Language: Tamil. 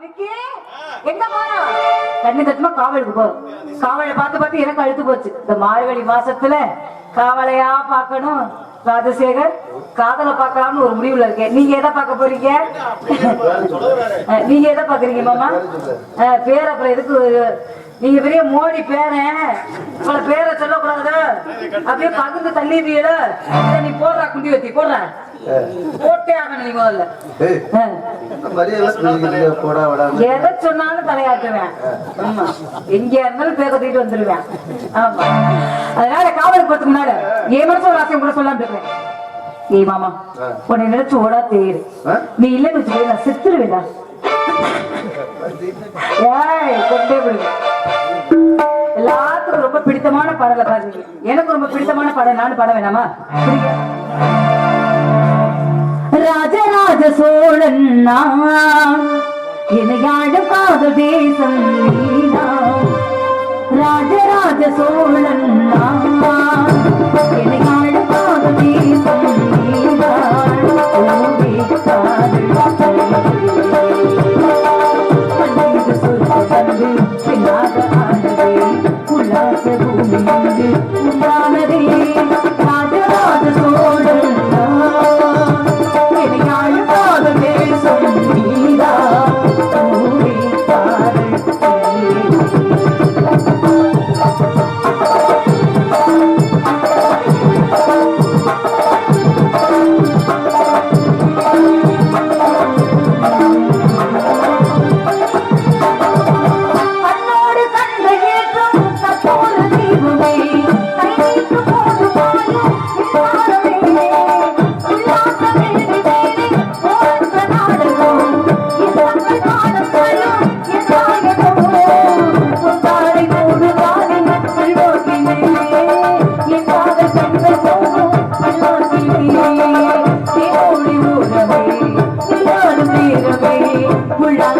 விக்கி எங்க போறோம் தண்ணி தட்டுமா காவலுக்கு போ. காவலை பார்த்து பார்த்து எனக்கு அழுத்து போச்சு. இந்த மார்கழி மாசத்துல காவலையா பார்க்கணும்? ராஜசேகர் காதலை பார்க்கலாம்னு ஒரு முடிவுல இருக்கேன். நீங்க எதை பார்க்க போறீங்க? அஹ், நீங்க எதை பாக்குறீங்க மாமா? பேர் அப்புறம் எதுக்கு நீங்க பெரிய மோடி பேரன் இவ்வளவு பேரை சொல்லக்கூடாது. அப்படியே பகுந்து தள்ளிடுவீல நீ போடுறா குண்டி வத்தி போடுற. போட்டே ஆகணும் நீ முதல்ல. எதை சொன்னாலும் தலையாட்டுவேன். ஆமா. எங்க இருந்தாலும் வந்துருவேன். ஆமா. அதனால காவலுக்கு போறதுக்கு முன்னால என் மனசு ஒரு ஆசையம் கூட சொல்லாம இருக்கேன். ஏய் மாமா. உன்னை நினைச்சு ஓடா? நீ இல்லைன்னு வச்சுக்கோ நான் செத்துருவேடா. ஏய் கொண்டே விடுவேன் எல்லாத்துக்கும் ரொம்ப பிடித்தமான பாடலை பாருங்க எனக்கு ரொம்ப பிடித்தமான பாடல் நானும் பாட வேணாமா? புரியுதா? ராஜராஜ சோழன் நான் இணையாழ காத தேசம் நீதான் ராஜராஜ சோழன் நான் 不然